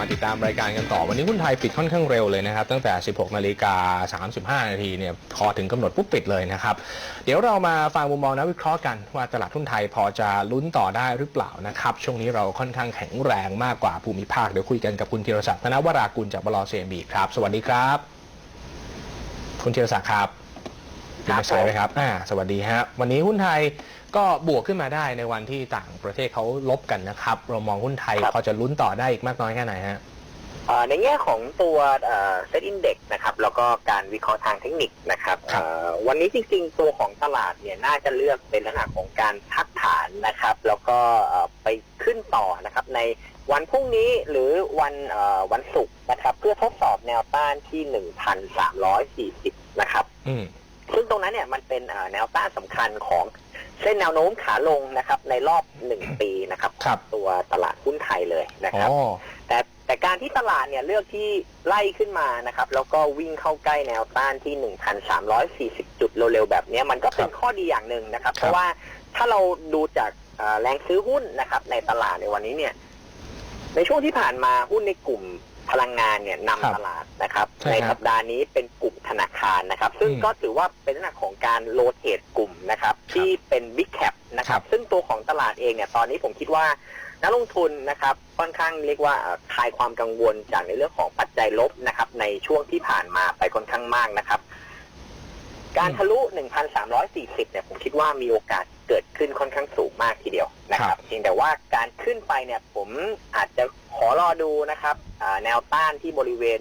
มาติดตามรายการกันต่อ วันนี้หุ้นไทยปิดค่อนข้างเร็วเลยนะครับ ตั้งแต่ 16 นาฬิกา 35 นาทีเนี่ยพอถึงกำหนดปุ๊บปิดเลยนะครับ เดี๋ยวเรามาฟังมุมมองนักวิเคราะห์กันว่าตลาดหุ้นไทยพอจะลุ้นต่อได้หรือเปล่านะครับ ช่วงนี้เราค่อนข้างแข็งแรงมากกว่าภูมิภาค เดี๋ยวคุยกันกับคุณธีรศักดิ์ธนวรากุลจากบลเซบีครับ สวัสดีครับ คุณธีรศักดิ์ครับ ครับมีสายไหมครับอ่าสวัสดีฮะวันนี้หุ้นไทยก็บวกขึ้นมาได้ในวันที่ต่างประเทศเขาลบกันนะครับ เรามองหุ้นไทยครับ พอจะลุ้นต่อได้อีกมากน้อยแค่ไหนฮะเอ่อในแง่ของตัวเซตอินเด็กนะครับแล้วก็การวิเคราะห์ทางเทคนิคนะครับครับ เอ่อวันนี้จริงๆ ตัวของตลาดเนี่ยน่าจะเลือกเป็นลักษณะของการพักฐานนะครับ แล้วก็เอ่อไปขึ้นต่อนะครับในวันพรุ่งนี้หรือวันเอ่อวันศุกร์นะครับ เพื่อทดสอบแนวต้านที่ 1,340 นะครับ อืม ซึ่งตรงนั้นเนี่ยมันเป็นเอ่อแนวต้านสำคัญของเส้นแนวโน้มขาลงนะครับ ในรอบหนึ่งปีนะครับครับตัวตลาดหุ้นไทยเลยนะอ๋ครับอแต่แต่การที่ตลาดเนี่ยเลือกที่ไล่ขึ้นมานะครับ แล้วก็วิ่งเข้าใกล้แนวต้านที่ 1,340 จุดเร็วๆแบบเนี้ยมันก็เป็นครับข้อดีอย่างหนึ่งนะครับครับ เพราะว่าถ้าเราดูจากเอ่อแรงซื้อหุ้นนะครับ ในตลาดในวันนี้เนี่ย ในช่วงที่ผ่านมาหุ้นในกลุ่มพลังงานเนี่ยครับนำตลาดนะครับใช่ในครับสัปดาห์นี้เป็นกลุ่ม ธนาคารนะครับ ซึ่งอืมก็ถือว่าเป็นลักษณะของการโรเตทกลุ่มนะครับ ที่เป็นบิ๊กแคปนะคครัรับบซึ่งตัวของตลาดเองเนี่ยตอนนี้ผมคิดว่านักลงทุนนะครับค่อนข้างเรียกว่าเอ่อคลายความกังวลจากในเรื่องของปัจจัยลบนะครับ ในช่วงที่ผ่านมาไปค่อนข้างมากนะครับ การอืมทะลุ 1,340 เนี่ยผมคิดว่ามีโอกาสเกิดขึ้นค่อนข้างสูงมากทีเดียวนะคครัรับบเพียงแต่ว่าการขึ้นไปเนี่ยผมอาจจะขอรอดูนะครับอ่าแนวต้านที่บริเวณ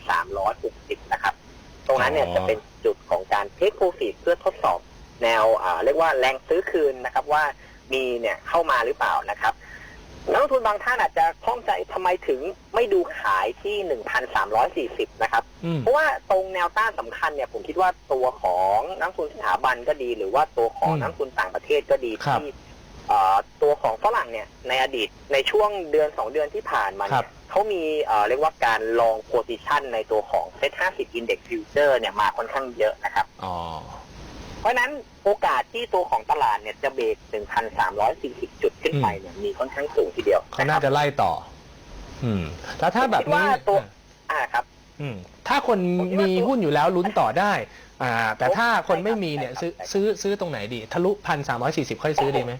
1,360 นะครับ ตรงนั้นเนี่ยอ๋อ จะเป็นจุดของการเทคโปรฟิตเพื่อทดสอบแนวอ่าเรียกว่าแรงซื้อคืนนะครับว่ามีเนี่ยเข้ามาหรือเปล่านะครับนักลงทุนบางท่านอาจจะข้องใจทำไมถึงไม่ดูขายที่ 1,340 นะครับ อืม เพราะว่าตรงแนวต้านสำคัญเนี่ยผมคิดว่าตัวของนักลงทุนสถาบันก็ดี หรือว่าตัวของอืมนักลงทุนต่างประเทศก็ดีครับ ที่เอ่อ ตัวของฝรั่งเนี่ยในอดีตในช่วงเดือนสองเดือนที่ผ่านมาครัเนี่บยเขามีเอ่อเรียกว่าการลองโพซิชันในตัวของเซ็ต50 Index Future เนี่ยมาค่อนข้างเยอะนะครับอ๋อเพราะฉะนั้นโอกาสที่ตัวของตลาดเนี่ยจะเบรก1,340 จุดขึ้นไปเนี่ยมีค่อนข้างสูงทีเดียวเขานะคน่ารับจะไล่ต่อ อืม แล้วถ้าแบบนี้ผมคิดว่าตัวอ่าครับ อืม ถ้าคนผมคิดว่ามีตัวหุ้นอยู่แล้วลุ้นต่อได้ อ่า แต่ถ้าคนไม่มีเนี่ยใช่ซื้อครับซื้อซื้อตรงไหนดี ทะลุพันสามร้อยสี่สิบค่อยซื้อดีไหม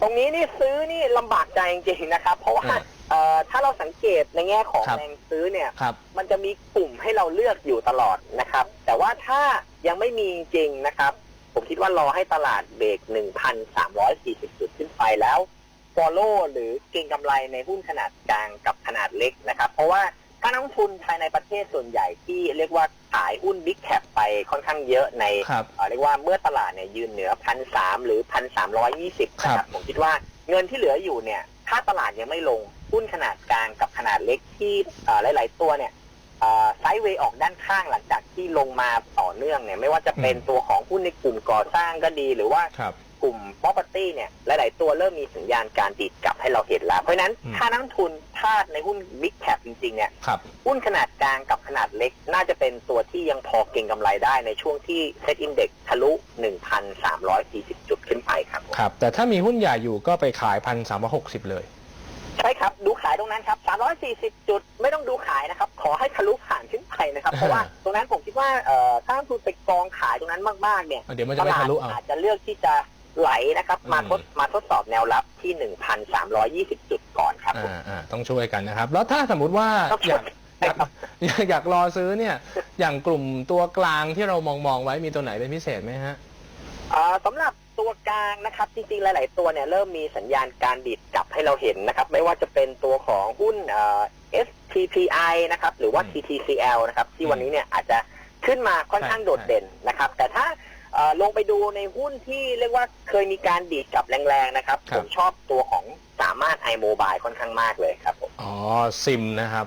ตรงนี้นี่ซื้อนี่ลำบากใจจริงๆนะครับ เพราะว่าอ่าเอ่อถ้าเราสังเกตในแง่ของครับ แรงซื้อเนี่ย ครับ มันจะมีกลุ่มให้เราเลือกอยู่ตลอดนะครับ แต่ว่าถ้ายังไม่มีจริงๆนะครับ ผมคิดว่ารอให้ตลาดเบรก 1,340 จุดขึ้นไปแล้ว follow หรือเก็งกำไรในหุ้นขนาดกลางกับขนาดเล็กนะครับ เพราะว่า ถ้านักลงทุนภายในประเทศส่วนใหญ่ที่เรียกว่าขายหุ้น Big Cap ไปค่อนข้างเยอะในครับเอ่อเรียกว่าเมื่อตลาดเนี่ยยืนเหนือพันสามหรือพันสามร้อยยี่สิบนะคครัรับบผมคิดว่าเงินที่เหลืออยู่เนี่ย ถ้าตลาดยังไม่ลงหุ้นขนาดกลางกับขนาดเล็กที่เอ่อหลาย ๆ ตัวเนี่ยไซด์เวย์ออกด้านข้างหลังจากที่ลงมาต่อเนื่องเนี่ยไม่ว่าจะเป็นอืมตัวของหุ้นในกลุ่มก่อสร้างก็ดีหรือว่า ครับ กลุ่ม property เนี่ยหลาย ๆ ตัวเริ่มมีสัญญาณการดีดกลับให้เราเห็นแล้ว เพราะฉะนั้นอืม ถ้านักลงทุนพลาดในหุ้น big cap จริง ๆ เนี่ย ครับ หุ้นขนาดกลางกับขนาดเล็ก น่าจะเป็นตัวที่ยังพอเก็งกำไรได้ในช่วงที่เซ็ตอินเด็กทะลุ 1,340 จุดขึ้นไปครับผมครับ แต่ถ้ามีหุ้นใหญ่อยู่ก็ไปขายพันสามร้อยหกสิบเลย ใช่ครับ ดูขายตรงนั้นครับ 340 จุด ไม่ต้องดูขายนะครับ ขอให้ทะลุผ่านขึ้นไปนะครับ เพราะว่าตรงนั้นผมคิดว่าเอ่อถ้านักลงทุนไปกองขายตรงนั้นมาก ๆ เนี่ย เดี๋ยวมันจะไม่ทะลุเอาอาจจะเลือกที่จะ ไหลนะครับอืมมาทดมาทดสอบแนวรับที่ 1,320 จุดก่อนครับผมอ่าอ่าต้องช่วยกันนะครับ แล้วถ้าสมมุติว่าต้องอช่วยยากอยากอยากอยากรอซื้อเนี่ย อย่างกลุ่มตัวกลางที่เรามองมองๆไว้มีตัวไหนเป็นพิเศษไหมฮะเอ่อสำหรับตัวกลางนะครับจริงๆหลาย ๆ ตัวเนี่ยเริ่มมีสัญญาณการดิดกลับให้เราเห็นนะครับ ไม่ว่าจะเป็นตัวของหุ้นเอ่อ STPI นะครับ หรือว่าอืม TTCL นะครับ ที่อืมวันนี้เนี่ยอาจจะขึ้นมาค่อนข้างใช่โดดเด่นนะครับ แต่ถ้าเอ่อ ลงไปดูในหุ้นที่เรียกว่าเคยมีการดีดกลับแรงๆนะครับครับ ผมชอบตัวของสามารถ iMobile ค่อนข้างมากเลยครับผมอ๋อซิมนะครับ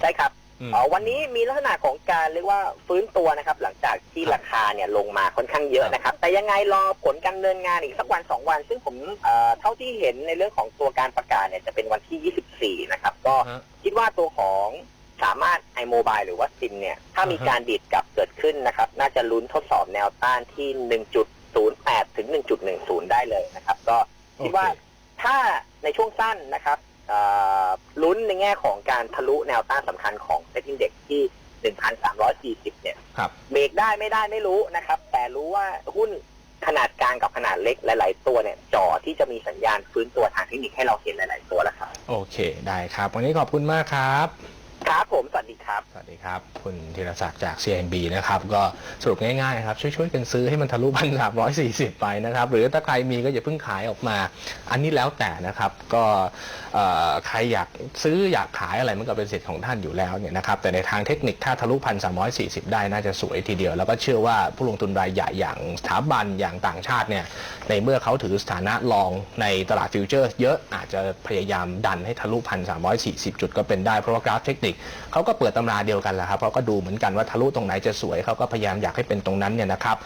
ใช่ครับอืมเอ่อวันนี้มีลักษณะของการเรียกว่าฟื้นตัวนะครับ หลังจากที่ครับราคาเนี่ยลงมาค่อนข้างเยอะนะครับ แต่ยังไงรอผลการดำเนินงานอีกสักวันสองวัน ซึ่งผมเอ่อเท่าที่เห็นในเรื่องของตัวการประกาศเนี่ยจะเป็นวันที่ 24 นะครับ ก็ฮะคิดว่าตัวของ สามารถ iMobile หรือว่าซิมเนี่ย ถ้ามีอ่าฮะการดีดกลับเกิดขึ้นนะครับ น่าจะลุ้นทดสอบแนวต้านที่ 1.08 ถึง 1.10 ได้เลยนะครับ ก็คิดว่าโอเคถ้าในช่วงสั้นนะครับเอ่อลุ้นในแง่ของการทะลุแนวต้านสำคัญของเซ็ตอินเด็กที่ 1,340 เนี่ยครับเบรกได้ไม่ได้ไม่รู้นะครับ แต่รู้ว่าหุ้นขนาดกลางกับขนาดเล็กหลาย ๆ ตัวเนี่ยจ่อที่จะมีสัญญาณฟื้นตัวทางเทคนิคให้เราเห็นหลาย ๆ ตัวแล้วครับ โอเค ได้ครับ วันนี้ขอบคุณมากครับ ครับผม สวัสดีครับ สวัสดีครับ คุณธีรศักดิ์จาก CMB นะครับ ก็สรุปง่ายๆครับช่วยๆกันซื้อให้มันทะลุพันสามร้อยสี่สิบไปนะครับ หรือถ้าใครมีก็อย่าเพิ่งขายออกมา อันนี้แล้วแต่นะครับ ก็ใครอยากซื้ออยากขายอะไรมันก็เป็นสิทธิ์ของท่านอยู่แล้วเนี่ยนะครับ แต่ในทางเทคนิคถ้าทะลุพันสามร้อยสี่สิบได้น่าจะสวยทีเดียว แล้วก็เชื่อว่าผู้ลงทุนรายใหญ่อย่างสถาบันอย่างต่างชาติเนี่ย ในเมื่อเขาถือสถานะรองในตลาดฟิวเจอร์ เยอะอาจจะพยายามดันให้ทะลุพันสามร้อยสี่สิบจุดก็เป็นได้เพราะว่ากราฟเทคนิคเขาก็เปิดตำราเดียวกันแหละครับเขาก็ดูเหมือนกันว่าทะลุตรงไหนจะสวยเขาก็พยายามอยากให้เป็นตรงนั้นเนี่ยนะครับ